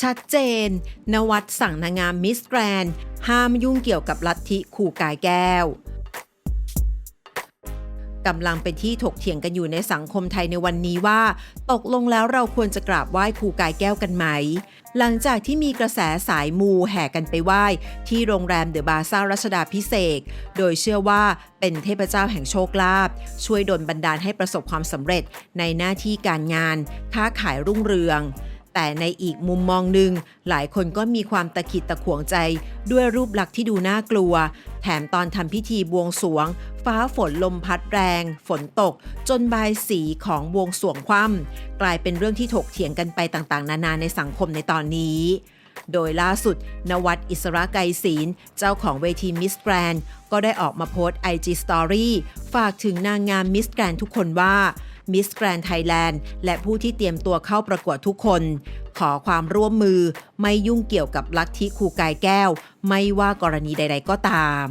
ชัดเจน นวัดสั่งนางงามมิสแกรนห้ามยุ่งเกี่ยวกับลัทธิขู่กายแก้วกำลังเป็นที่ถกเถียงกันอยู่ในสังคมไทยในวันนี้ว่า ตกลงแล้วเราควรจะกราบไหว้ครูกายแก้วกันไหม หลังจากที่มีกระแสสายมูแห่กันไปไหว้ ที่โรงแรมเดอะบาซ่ารัชดาพิเศษ โดยเชื่อว่าเป็นเทพเจ้าแห่งโชคลาภช่วยดลบันดาลให้ประสบความสำเร็จในหน้าที่การงาน ค้าขายรุ่งเรือง แต่ในอีกมุมมองหนึ่งหลายคนก็มีความตะขิดตะขวงใจ ด้วยรูปลักษณ์ที่ดูน่ากลัว แถมตอนทำพิธีบวงสวง ฟ้าฝนลมพัดแรง ฝนตก จนบายสีของบวงสวงคว่ำกลายเป็นเรื่องที่ถกเถียงกันไปต่างๆ นานาในสังคมในตอนนี้โดยล่าสุด นวัดอิสระไกรศีล เจ้าของเวทีมิสแกรนก็ได้ออกมาโพสต์ IG Story ฝากถึงนางงามมิสแกรนทุกคนว่า มิสแกรนไทยแลนด์และผู้ที่เตรียมตัวเข้าประกวดทุกคน ขอความร่วมมือไม่ยุ่งเกี่ยวกับลัทธิครูกายแก้ว ไม่ว่ากรณีใด ๆ ก็ตาม